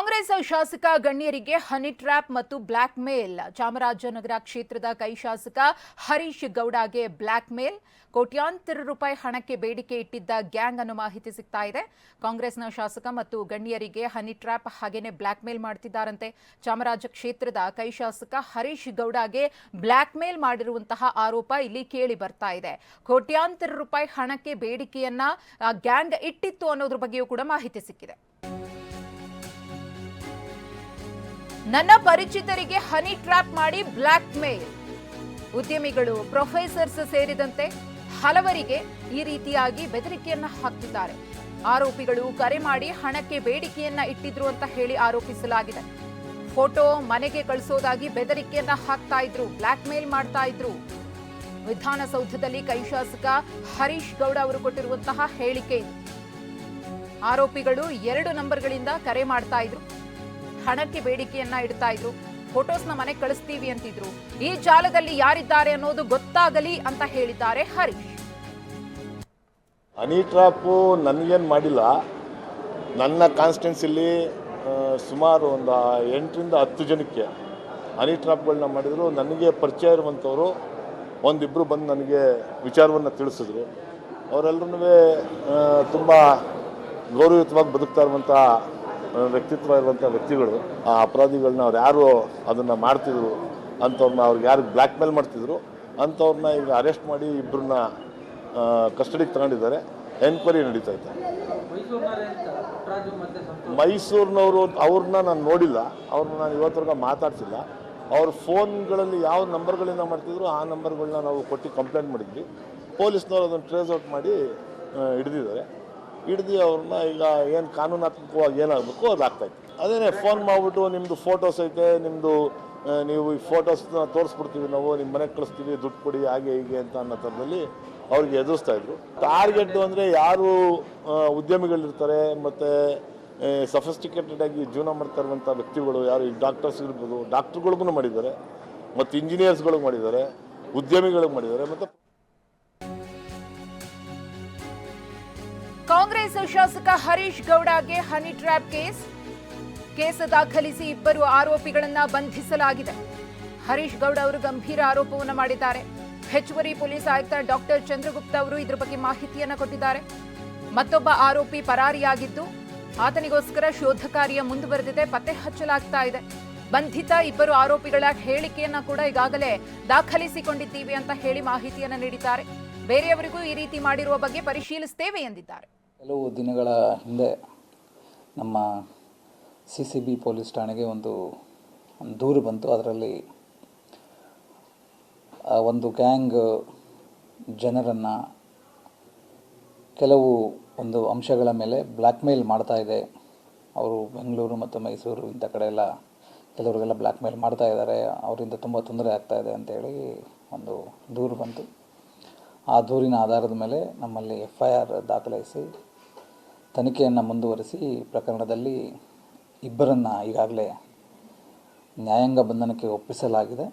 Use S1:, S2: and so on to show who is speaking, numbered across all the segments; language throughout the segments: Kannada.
S1: ಕಾಂಗ್ರೆಸ್ ಶಾಸಕ ಗಣ್ಯರಿಗೆ ಹನಿ ಟ್ರ್ಯಾಪ್ ಮತ್ತು ಬ್ಲ್ಯಾಕ್ ಮೇಲ್. ಚಾಮರಾಜನಗರ ಕ್ಷೇತ್ರದ ಕೈ ಶಾಸಕ ಹರೀಶ್ ಗೌಡಗೆ ಬ್ಲ್ಯಾಕ್ ಮೇಲ್. ಕೋಟ್ಯಾಂತರ ರೂಪಾಯಿ ಹಣಕ್ಕೆ ಬೇಡಿಕೆ ಇಟ್ಟಿದ್ದ ಗ್ಯಾಂಗ್ ಅನ್ನೋ ಮಾಹಿತಿ ಸಿಗ್ತಾ ಇದೆ. ಕಾಂಗ್ರೆಸ್ನ ಶಾಸಕ ಮತ್ತು ಗಣ್ಯರಿಗೆ ಹನಿ ಟ್ರ್ಯಾಪ್ ಹಾಗೇನೆ ಬ್ಲ್ಯಾಕ್ ಮೇಲ್ ಮಾಡ್ತಿದ್ದಾರಂತೆ. ಚಾಮರಾಜ ಕ್ಷೇತ್ರದ ಕೈ ಶಾಸಕ ಹರೀಶ್ ಗೌಡಗೆ ಬ್ಲ್ಯಾಕ್ ಮೇಲ್ ಮಾಡಿರುವಂತಹ ಆರೋಪ ಇಲ್ಲಿ ಕೇಳಿ ಬರ್ತಾ ಇದೆ. ಕೋಟ್ಯಾಂತರ ರೂಪಾಯಿ ಹಣಕ್ಕೆ ಬೇಡಿಕೆಯನ್ನ ಗ್ಯಾಂಗ್ ಇಟ್ಟಿತ್ತು ಅನ್ನೋದ್ರ ಬಗ್ಗೆಯೂ ಕೂಡ ಮಾಹಿತಿ ಸಿಕ್ಕಿದೆ. ನನ್ನ ಪರಿಚಿತರಿಗೆ ಹನಿ ಟ್ರ್ಯಾಪ್ ಮಾಡಿ ಬ್ಲ್ಯಾಕ್ ಮೇಲ್ ಉದ್ಯಮಿಗಳು, ಪ್ರೊಫೆಸರ್ಸ್ ಸೇರಿದಂತೆ ಹಲವರಿಗೆ ಈ ರೀತಿಯಾಗಿ ಬೆದರಿಕೆಯನ್ನ ಹಾಕ್ತಿದ್ದಾರೆ. ಆರೋಪಿಗಳು ಕರೆ ಮಾಡಿ ಹಣಕ್ಕೆ ಬೇಡಿಕೆಯನ್ನ ಇಟ್ಟಿದ್ರು ಅಂತ ಹೇಳಿ ಆರೋಪಿಸಲಾಗಿದೆ. ಫೋಟೋ ಮನೆಗೆ ಕಳಿಸೋದಾಗಿ ಬೆದರಿಕೆಯನ್ನ ಹಾಕ್ತಾ ಇದ್ರು ಬ್ಲ್ಯಾಕ್ ಮೇಲ್ ಮಾಡ್ತಾ ಇದ್ರು. ವಿಧಾನಸೌಧದಲ್ಲಿ ಕೈ ಶಾಸಕ ಹರೀಶ್ ಗೌಡ ಅವರು ಕೊಟ್ಟಿರುವಂತಹ ಹೇಳಿಕೆ ಆರೋಪಿಗಳು ಎರಡು ನಂಬರ್ಗಳಿಂದ ಕರೆ ಮಾಡ್ತಾ ಇದ್ರು. ಹಣಕ್ಕೆ ಬೇಡಿಕೆಯನ್ನ ಇಡ್ತಾ ಇದ್ರು. ಫೋಟೋಸ್ನ ಮನೆಗೆ ಕಳಿಸ್ತೀವಿ ಅಂತಿದ್ರು. ಈ ಜಾಲದಲ್ಲಿ ಯಾರಿದ್ದಾರೆ ಅನ್ನೋದು ಗೊತ್ತಾಗಲಿ ಅಂತ ಹೇಳಿದ್ದಾರೆ ಹರೀಶ್.
S2: ಹನಿ ಟ್ರಾಪು ನನಗೇನು ಮಾಡಿಲ್ಲ. ನನ್ನ ಕಾನ್ಸ್ಟೆನ್ಸಿಲಿ ಸುಮಾರು ಒಂದು ಎಂಟರಿಂದ ಹತ್ತು ಜನಕ್ಕೆ ಹನಿ ಟ್ರಾಪ್ಗಳನ್ನ ಮಾಡಿದರು. ನನಗೆ ಪರಿಚಯ ಇರುವಂಥವರು ಒಂದಿಬ್ಬರು ಬಂದು ನನಗೆ ವಿಚಾರವನ್ನು ತಿಳಿಸಿದ್ರು. ಅವರೆಲ್ಲರೂ ತುಂಬ ಗೌರವಯುತವಾಗಿ ಬದುಕ್ತಾ ಇರುವಂಥ ವ್ಯಕ್ತಿತ್ವ ಇರುವಂಥ ವ್ಯಕ್ತಿಗಳು, ಆ ಅಪರಾಧಿಗಳನ್ನ ಅವ್ರು ಯಾರು ಅದನ್ನು ಮಾಡ್ತಿದ್ರು ಅಂಥವ್ರನ್ನ ಅವ್ರಿಗೆ ಯಾರು ಬ್ಲ್ಯಾಕ್ ಮೇಲ್ ಮಾಡ್ತಿದ್ರು ಅಂಥವ್ರನ್ನ ಈಗ ಅರೆಸ್ಟ್ ಮಾಡಿ ಇಬ್ಬರನ್ನ ಕಸ್ಟಡಿಗೆ ತಗೊಂಡಿದ್ದಾರೆ. ಎನ್ಕ್ವೈರಿ ನಡೀತಾ ಇದೆ.
S3: ಮೈಸೂರಿನವರೇ
S2: ಅವ್ರನ್ನ ನಾನು ನೋಡಿಲ್ಲ. ಅವ್ರನ್ನ ನಾನು ಇವತ್ತರೆಗೂ ಮಾತಾಡ್ತಿಲ್ಲ ಅವ್ರ ಫೋನ್ಗಳಲ್ಲಿ ಯಾವ ನಂಬರ್ಗಳಿಂದ ಮಾಡ್ತಿದ್ರು ಆ ನಂಬರ್ಗಳನ್ನ ನಾವು ಕೊಟ್ಟು ಕಂಪ್ಲೇಂಟ್ ಮಾಡಿದ್ವಿ. ಪೊಲೀಸ್ನವ್ರು ಅದನ್ನು ಟ್ರೇಸ್ ಔಟ್ ಮಾಡಿ ಹಿಡಿದಿದ್ದಾರೆ. ಹಿಡ್ದು ಅವ್ರನ್ನ ಈಗ ಏನು ಕಾನೂನಾತ್ಮಕವಾಗಿ ಏನಾಗಬೇಕು ಅದು ಆಗ್ತಾಯಿತ್ತು ಅದೇನೆ ಫೋನ್ ಮಾಡಿಬಿಟ್ಟು ನಿಮ್ಮದು ಫೋಟೋಸ್ ಐತೆ ನಿಮ್ಮದು ನೀವು ಈ ಫೋಟೋಸ್ನ ತೋರಿಸ್ಬಿಡ್ತೀವಿ ನಾವು ನಿಮ್ಮ ಮನೆಗೆ ಕಳಿಸ್ತೀವಿ, ದುಡ್ಡು ಕೊಡಿ, ಹಾಗೆ ಹೀಗೆ ಅಂತ ಅನ್ನೋ ಥರದಲ್ಲಿ ಅವ್ರಿಗೆ ಎದುರಿಸ್ತಾ ಇದ್ರು. ಟಾರ್ಗೆಟ್ ಅಂದರೆ ಯಾರು ಉದ್ಯಮಿಗಳಿರ್ತಾರೆ, ಮತ್ತು ಸಫಿಸ್ಟಿಕೇಟೆಡ್ ಆಗಿ ಜೀವನ ಮಾಡ್ತಾ ಇರುವಂಥ ವ್ಯಕ್ತಿಗಳು ಯಾರು, ಈ ಡಾಕ್ಟರ್ಸ್ ಇರ್ಬೋದು ಡಾಕ್ಟ್ರುಗಳಿಗೂ ಮಾಡಿದ್ದಾರೆ, ಮತ್ತು ಇಂಜಿನಿಯರ್ಸ್ಗಳಿಗೆ ಮಾಡಿದ್ದಾರೆ, ಉದ್ಯಮಿಗಳಿಗೆ ಮಾಡಿದ್ದಾರೆ, ಮತ್ತು
S1: ಕಾಂಗ್ರೆಸ್ ಶಾಸಕ ಹರೀಶ್ ಗೌಡಗೆ ಹನಿ ಟ್ರ್ಯಾಪ್ ಕೇಸ್. ಕೇಸ್ ದಾಖಲಿಸಿ ಇಬ್ಬರು ಆರೋಪಿಗಳನ್ನ ಬಂಧಿಸಲಾಗಿದೆ. ಹರೀಶ್ ಗೌಡ ಅವರು ಗಂಭೀರ ಆರೋಪವನ್ನು ಮಾಡಿದ್ದಾರೆ. ಹೆಚ್ಚುವರಿ ಪೊಲೀಸ್ ಆಯುಕ್ತ ಡಾಕ್ಟರ್ ಚಂದ್ರಗುಪ್ತ ಅವರು ಇದರ ಬಗ್ಗೆ ಮಾಹಿತಿಯನ್ನು ಕೊಟ್ಟಿದ್ದಾರೆ. ಮತ್ತೊಬ್ಬ ಆರೋಪಿ ಪರಾರಿಯಾಗಿದ್ದು, ಆತನಿಗೋಸ್ಕರ ಶೋಧ ಕಾರ್ಯ ಮುಂದುವರೆದಿದೆ, ಪತ್ತೆ ಹಚ್ಚಲಾಗ್ತಾ ಇದೆ. ಬಂಧಿತ ಇಬ್ಬರು ಆರೋಪಿಗಳ ಹೇಳಿಕೆಯನ್ನ ಕೂಡ ಈಗಾಗಲೇ ದಾಖಲಿಸಿಕೊಂಡಿದ್ದೀವಿ ಅಂತ ಹೇಳಿ ಮಾಹಿತಿಯನ್ನು ನೀಡಿದ್ದಾರೆ. ಬೇರೆಯವರಿಗೂ ಈ ರೀತಿ ಮಾಡಿರುವ ಬಗ್ಗೆ ಪರಿಶೀಲಿಸುತ್ತೇವೆ ಎಂದಿದ್ದಾರೆ.
S4: ಕೆಲವು ದಿನಗಳ ಹಿಂದೆ ನಮ್ಮ ಸಿ ಸಿ ಬಿ ಪೊಲೀಸ್ ಠಾಣೆಗೆ ಒಂದು ದೂರು ಬಂತು. ಅದರಲ್ಲಿ ಒಂದು ಗ್ಯಾಂಗ್ ಜನರನ್ನು ಕೆಲವು ಒಂದು ಅಂಶಗಳ ಮೇಲೆ ಬ್ಲ್ಯಾಕ್ ಮೇಲ್ ಮಾಡ್ತಾ ಇದೆ. ಅವರು ಬೆಂಗಳೂರು ಮತ್ತು ಮೈಸೂರು ಇಂಥ ಕಡೆ ಎಲ್ಲ ಕೆಲವರಿಗೆಲ್ಲ ಬ್ಲ್ಯಾಕ್ ಮೇಲ್ ಮಾಡ್ತಾ ಇದ್ದಾರೆ. ಅವರಿಂದ ತುಂಬ ತೊಂದರೆ ಆಗ್ತಾ ಇದೆ ಅಂತೇಳಿ ಒಂದು ದೂರು ಬಂತು. ಆ ದೂರಿನ ಆಧಾರದ ಮೇಲೆ ನಮ್ಮಲ್ಲಿ ಎಫ್ ಐ ಆರ್ ದಾಖಲಿಸಿ ತನಿಖೆಯನ್ನು ಮುಂದುವರಿಸಿ ಪ್ರಕರಣದಲ್ಲಿ ಇಬ್ಬರನ್ನು ಈಗಾಗಲೇ ನ್ಯಾಯಾಂಗ ಬಂಧನಕ್ಕೆ ಒಪ್ಪಿಸಲಾಗಿದೆ.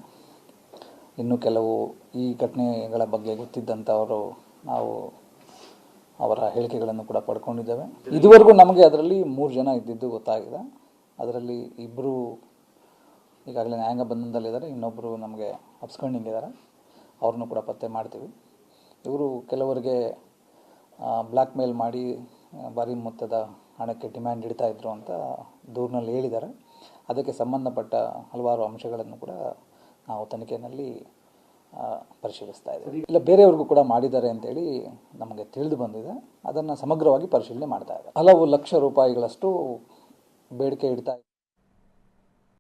S4: ಇನ್ನು ಕೆಲವು ಈ ಘಟನೆಗಳ ಬಗ್ಗೆ ಗೊತ್ತಿದ್ದಂಥವರು ನಾವು ಅವರ ಹೇಳಿಕೆಗಳನ್ನು ಕೂಡ ಪಡ್ಕೊಂಡಿದ್ದೇವೆ. ಇದುವರೆಗೂ ನಮಗೆ ಅದರಲ್ಲಿ ಮೂರು ಜನ ಇದ್ದಿದ್ದು ಗೊತ್ತಾಗಿದೆ. ಅದರಲ್ಲಿ ಇಬ್ಬರು ಈಗಾಗಲೇ ನ್ಯಾಯಾಂಗ ಬಂಧನದಲ್ಲಿದ್ದಾರೆ. ಇನ್ನೊಬ್ಬರು ನಮಗೆ ಅಪ್ಸ್ಕಂಡಿಂಗ್ ಇದ್ದಾರೆ. ಅವ್ರನ್ನೂ ಕೂಡ ಪತ್ತೆ ಮಾಡ್ತೀವಿ. ಇವರು ಕೆಲವರಿಗೆ ಬ್ಲ್ಯಾಕ್ ಮೇಲ್ ಮಾಡಿ ಭಾರಿ ಮೊತ್ತದ ಹಣಕ್ಕೆ ಡಿಮ್ಯಾಂಡ್ ಇಡ್ತಾ ಇದ್ರು ಅಂತ ದೂರಿನಲ್ಲಿ ಹೇಳಿದ್ದಾರೆ. ಅದಕ್ಕೆ ಸಂಬಂಧಪಟ್ಟ ಹಲವಾರು ಅಂಶಗಳನ್ನು ಕೂಡ ನಾವು ತನಿಖೆಯಲ್ಲಿ ಪರಿಶೀಲಿಸ್ತಾ ಇದ್ದೀವಿ. ಇಲ್ಲ, ಬೇರೆಯವ್ರಿಗೂ ಕೂಡ ಮಾಡಿದ್ದಾರೆ ಅಂತೇಳಿ ನಮಗೆ ತಿಳಿದು ಬಂದಿದೆ. ಅದನ್ನು ಸಮಗ್ರವಾಗಿ ಪರಿಶೀಲನೆ ಮಾಡ್ತಾ ಇದ್ದಾರೆ ಹಲವು ಲಕ್ಷ ರೂಪಾಯಿಗಳಷ್ಟು ಬೇಡಿಕೆ ಇಡ್ತಾ